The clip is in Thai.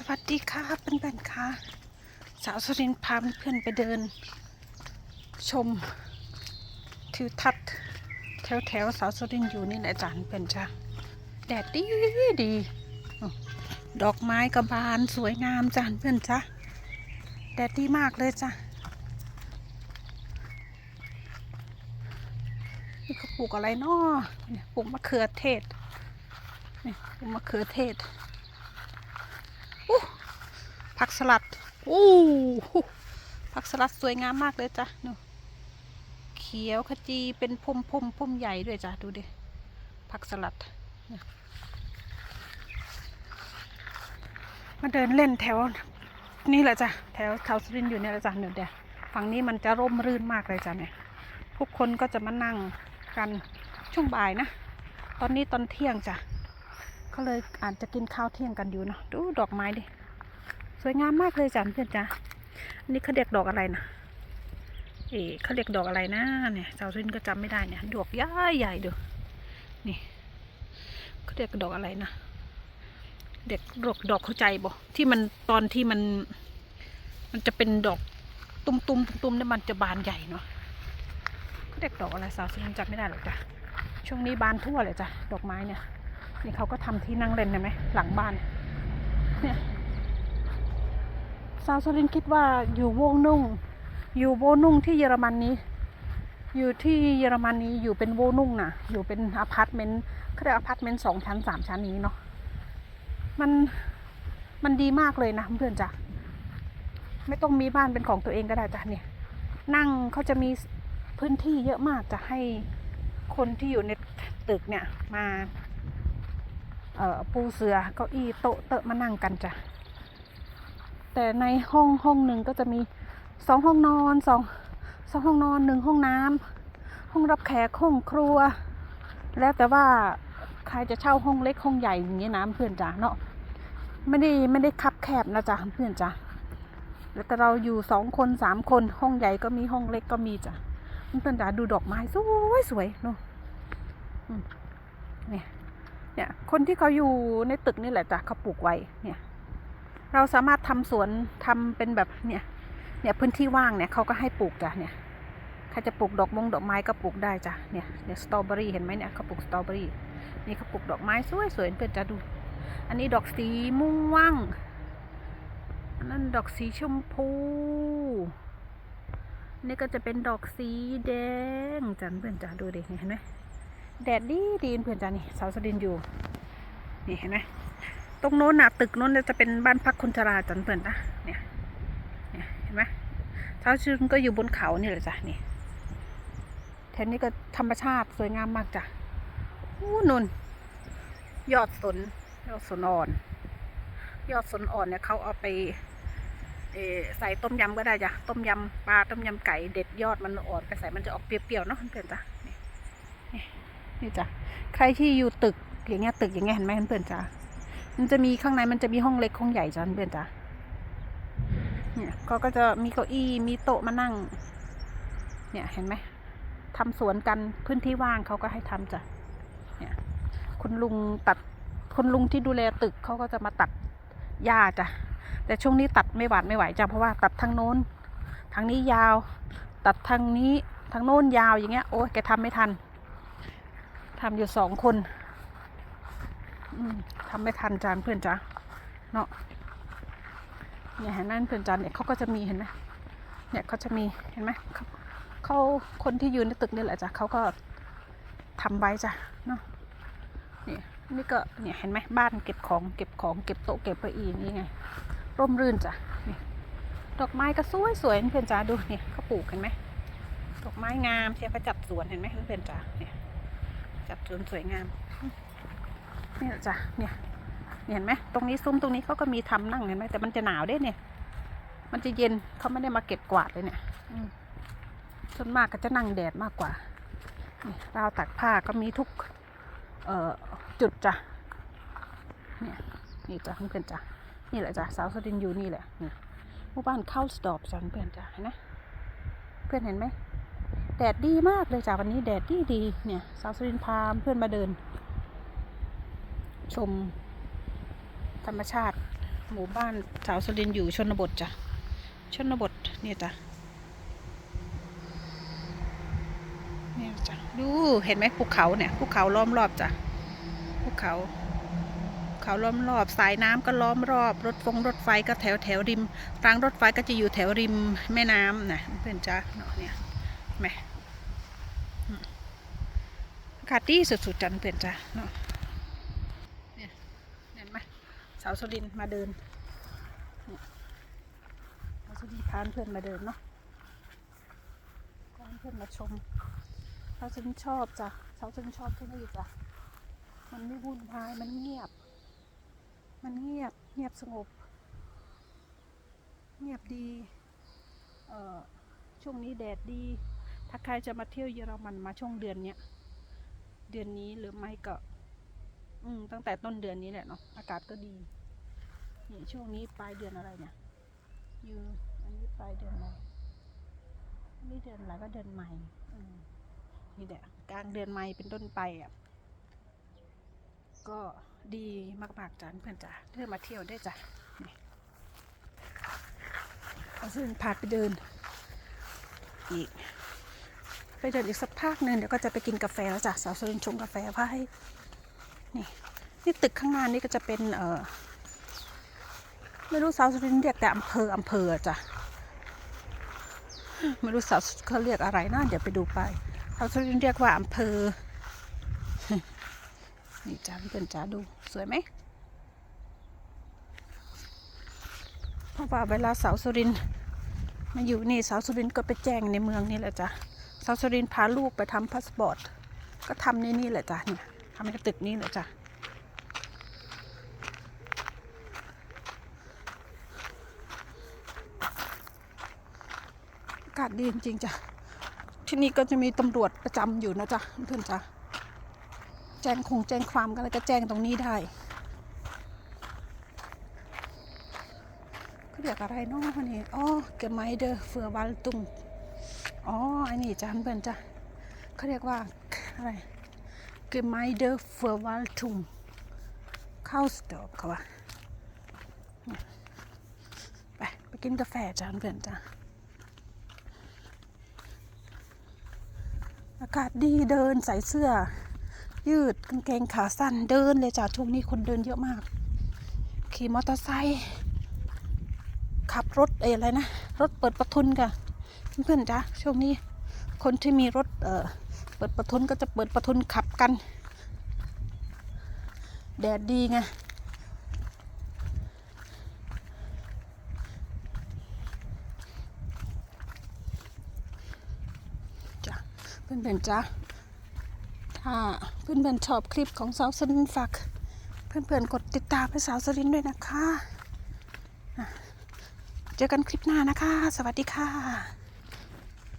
สวัสดีค่ะเพื่อนๆค่ะ สาวสุรินทร์พาเพื่อนไปเดิน ชมทิวทัศน์แถวแถวๆสาวสุรินทร์อยู่นี่แหละจานเป็นจ้ะแดดดีดีดอกไม้กระบานสวยงามจานเพื่อนจ้ะแดดดีมากเลยจ้ะนี่เขาปลูกอะไรเนาะเนี่ยปลูกมะเขือเทศนี่ปลูกมะเขือเทศ ผักสลัดอู้หูผักสลัดสวยงามมากเลยจ้ะดูเขียวขจีเป็นพุ่มพุ่มพุ่มใหญ่ด้วยจ้ะ ดูดิ ผักสลัด มาเดินเล่นแถวนี่แหละจ้ะ แถวแถวสุรินอยู่เนี่ยแหละจ้ะเดี๋ยเดี๋ยวฝั่งนี้มันจะร่มรื่นมากเลยจ้ะเนี่ย ทุกคนก็จะมานั่งกันช่วงบ่ายนะ ตอนนี้ตอนเที่ยงจ้ะเขาเลยอาจจะกินข้าวเที่ยงกันอยู่เนาะ ดูดอกไม้ดิ สวยงามมากเลยจ้ะเพื่อนจ้ะอันนี้เขาเรียกดอกอะไรนะเอ๋เขาเรียกดอกอะไรนะเนี่ยสาวรินก็จำไม่ได้เนี่ยดอกใหญ่ใหญ่ดูนี่เขาเรียกดอกอะไรนะเด็กดอกดอกเข้าใจบ่ที่มันตอนที่มัน มันจะเป็นดอกตุ้มๆตุ้มๆเนี่ยมันจะบานใหญ่เนาะเขาเรียกดอกอะไรสาวรินจำไม่ได้หรอกจ้ะช่วงนี้บานทั่วเลยจ้ะดอกไม้เนี่ยนี่เขาก็ทำที่นั่งเล่นเห็นไหมหลังบ้านเนี่ย สาวสลินคิดว่าอยู่โวนุ่ง อยู่โวนุ่งที่เยอรมันนี้ อยู่ที่เยอรมันนี้อยู่เป็นโวนุ่งนะอยู่เป็นอพาร์ตเมนต์เขาเรียกอพาร์ตเมนต์สองชั้นสามชั้นนี้เนาะมันมันดีมากเลยนะเพื่อนจ้ะไม่ต้องมีบ้านเป็นของตัวเองก็ได้จ้ะเนี่ย นั่งเขาจะมีพื้นที่เยอะมากจะให้คนที่อยู่ในตึกเนี่ยมาเอ่อปูเสือเก้าอี้โต๊ะเตอะมานั่งกันจ้ะ แต่ในห้องห้องหนึ่งก็จะมีสองห้องนอนสองสองห้องนอนหนึ่งห้องน้ำห้องรับแขกห้องครัว แล้วแต่ว่าใครจะเช่าห้องเล็กห้องใหญ่อย่างเงี้ยนะเพื่อนจ๋าเนาะไม่ได้ไม่ได้คับแคบนะจ๊ะเพื่อนจ๋าแล้วแต่เราอยู่สองคนสามคนห้องใหญ่ก็มีห้องเล็กก็มีจ้ะเพื่อนจ๋าดูดอกไม้สวยสวยเนาะเนี่ยเนี่ยคนที่เขาอยู่ในตึกนี่แหละจ้ะเขาปลูกไว้เนี่ย เราสามารถทำสวนทำเป็นแบบเนี่ย เนี่ยพื้นที่ว่างเนี่ยเขาก็ให้ปลูกจ้ะเนี่ยใครจะปลูกดอกมงดอกไม้ก็ปลูกได้จ้ะเนี่ยเนี่ยสตรอเบอรี่เห็นไหมเนี่ยเขาปลูกสตรอเบอรี่นี่เขาปลูกดอกไม้สวยๆเพื่อนจะดู อันนี้ดอกสีม่วงอันนั้นดอกสีชมพูนี่ก็จะเป็นดอกสีแดงจันเพื่อนจ้ะดูดิเนี่ยเห็นไหมแดดดีดีเพื่อนจ้านี่สาวสดินอยู่นี่เห็นไหม ตรงโน้นน่ะตึกโน้นจะเป็นบ้านพักคนชราจันเพื่อนนะเนี่ยเนี่ยเห็นไหมสาวสดินก็อยู่บนเขานี่แหละจ้ะนี่แถวนี้ก็ธรรมชาติสวยงามมากจ้ะอู้นุนยอดสนยอดสนอ่อน ยอดสนอ่อนเนี่ยเขาเอาไปเอใส่ต้มยำก็ได้จ้ะ ต้มยำปลาต้มยำไก่เด็ดยอดมันอ่อนไปใส่มันจะออกเปรี้ยวๆเนาะเพื่อนจ้ะนี่นี่จ้ะ ใครที่อยู่ตึกอย่างเงี้ยตึกอย่างเงี้ยเห็นไหมเพื่อนจ้ะ มันจะมีข้างในมันจะมีห้องเล็กห้องใหญ่จ้ะเพื่อนจ้ะเนี่ยเขาก็จะมีเก้าอี้มีโต๊ะมานั่ง เนี่ยเห็นไหมทำสวนกันพื้นที่ว่างเขาก็ให้ทำจ้ะเนี่ยคุณลุงตัดคุณลุงที่ดูแลตึกเขาก็จะมาตัดหญ้าจ้ะแต่ช่วงนี้ตัดไม่หวาดไม่ไหวจ้ะเพราะว่าตัดทางโน้นทางนี้ยาว ตัดทางนี้ทางโน้นยาวอย่างเงี้ยโอ้ยแกทำไม่ทันทำอยู่สองคน ทำไม่ทันจานเพื่อนจ้าเนาะเนี่ยเห็นไหมเพื่อนจานเนี่ยเขาก็จะมีเห็นไหมเนี่ยเขาจะมีเห็นไหมเขาเขาคนที่ยืนในตึกนี่แหละจ้ะเขาก็ทำไว้จ้ะเนาะนี่นี่ก็เนี่ยเห็นไหมบ้านเก็บของเก็บของเก็บโต๊ะเก็บเก้าอี้นี่ไงร่มรื่นจ้ะนี่ดอกไม้ก็สวยสวยเพื่อนจ้าดูเนี่ยเขาปลูกเห็นไหมดอกไม้งามเชียร์เขาจัดสวนเห็นไหมเพื่อนจ้าเนี่ยจัดสวนสวยงาม นี่แหละจ้ะเนี่ยเห็นไหมตรงนี้ซุ้มตรงนี้เขาก็มีทำนั่งเห็นไหมแต่มันจะหนาวเด้เนี่ย มันจะเย็นเขาไม่ได้มาเก็บกวาดเลยเนี่ยอส่วนมากก็จะนั่งแดดมากกว่านี่ราวตักผ้าก็มีทุกเอ่อจุดจ้ะเนี่ยนี่จ้ะเพื่อนจ้ะนี่แหละจ้ะสาวสดินอยู่นี่แหละนี่หมู่บ้านเข้าสตอบจ้ะเพื่อนจ้ะเห็นไหมเพื่อนเห็นไหมแดดดีมากเลยจ้ะวันนี้แดดดีดีเนี่ยสาวสุรินพาเพื่อนมาเดิน ชม ธรรมชาติ หมู่บ้านสาวสุรินอยู่ชนบทจ้ะ ชนบทเนี่ยจ้ะเนี่ยจ้ะ ดู เห็นไหมภูเขาเนี่ย ภูเขาล้อมรอบจ้ะ ภูเขา เขาล้อมรอบ สายน้ำก็ล้อมรอบ รถฟงรถไฟก็แถวแถวริม รางรถไฟก็จะอยู่แถวริมแม่น้ำนะเพื่อนจ้ะเนาะเนี่ยเห็นไหมอืมอากาศดีสุดๆจันเพื่อนจ้ะเนาะเนี่ยเห็นไหมสาวสุรินมาเดินเราจะมีพานเพื่อนมาเดินเนาะพาเพื่อนมาชมเขาฉันชอบจ้ะเขาฉันชอบที่นี่จ้ะมันไม่วุ่นวายมันเงียบ มันเงียบเงียบสงบ เงียบดีเอ่อช่วงนี้แดดดี ถ้าใครจะมาเที่ยวเยอรมันมาช่วงเดือนเนี้ยเดือนนี้หรือไม่ก็ อืมตั้งแต่ต้นเดือนนี้แหละเนาะอากาศก็ดี นี่ช่วงนี้ปลายเดือนอะไรเนี่ยอยู่อันนี้ปลายเดือนอะไรนนี้เดือนอะไรก็เดือนใหม่นี่แหละกลางเดือนใหม่เป็นต้นไปอะก็ดีมากๆจ้ะเพื่อนจ้ะเพื่อนมาเที่ยวได้จ้ะเอาซึ่งพาไปเดิน อีก ไปเดินอีกสักพักหนึ่งเดี๋ยวก็จะไปกินกาแฟแล้วจ้ะสาวสรินชงกาแฟพาให้นี่นี่ตึกข้างหน้านี่ก็จะเป็นเอ่อ ไม่รู้สาวสุรินเรียกแต่อำเภออำเภอจ้ะไม่รู้สาวเขาเรียกอะไรนะเดี๋ยวไปดูไปสาวสุรินเรียกว่าอำเภอนี่จ้าเพื่อนจ้าดูสวยไหมเพราะว่าเวลาสาวสุรินมาอยู่นี่สาวสุรินก็ไปแจ้งในเมืองนี่แหละจ้ะสาวสุรินพาลูกไปทำพาสปอร์ตก็ทำในนี่แหละจ้ะเนี่ยทำในตึกนี้แหละจ้ะากาศดีจริงๆจ้ะ ที่นี่ก็จะมีตำรวจประจำอยู่นะจ๊ะเพื่อนจ้ะ แจ้งคงแจ้งความกันแล้วก็แจ้งตรงนี้ได้เขาเรียกอะไรเนาะนี่อ๋อเกมไมเดอร์เฟือวัลตุงอ๋ออันนี้จ้ะเพื่อนจ้ะเขาเรียกว่าอะไรเกมไมเดอร์เฟือวัลตุงข้าวสตอบเขาว่าไปไปกินกาแฟจ้ะเพื่อนจ้ะ อากาศดีเดินใส่เสื้อ ยืดกางเกงขาสั้นเดินเลยจ้ะช่วงนี้คนเดินเยอะมาก ขี่มอเตอร์ไซค์ขับรถอะไรนะ รถเปิดประทุนกันเพื่อนๆจ้ะช่วงนี้คนที่มีรถเอ่อเปิดประทุนก็จะเปิดประทุนขับกัน แดดดีไง จ้ะ เพื่อนๆจ้าถ้าเพื่อนๆชอบคลิปของสาวสลินฝากเพื่อนๆกดติดตามให้สาวสลินด้วยนะคะ เจอกันคลิปหน้านะคะ สวัสดีค่ะ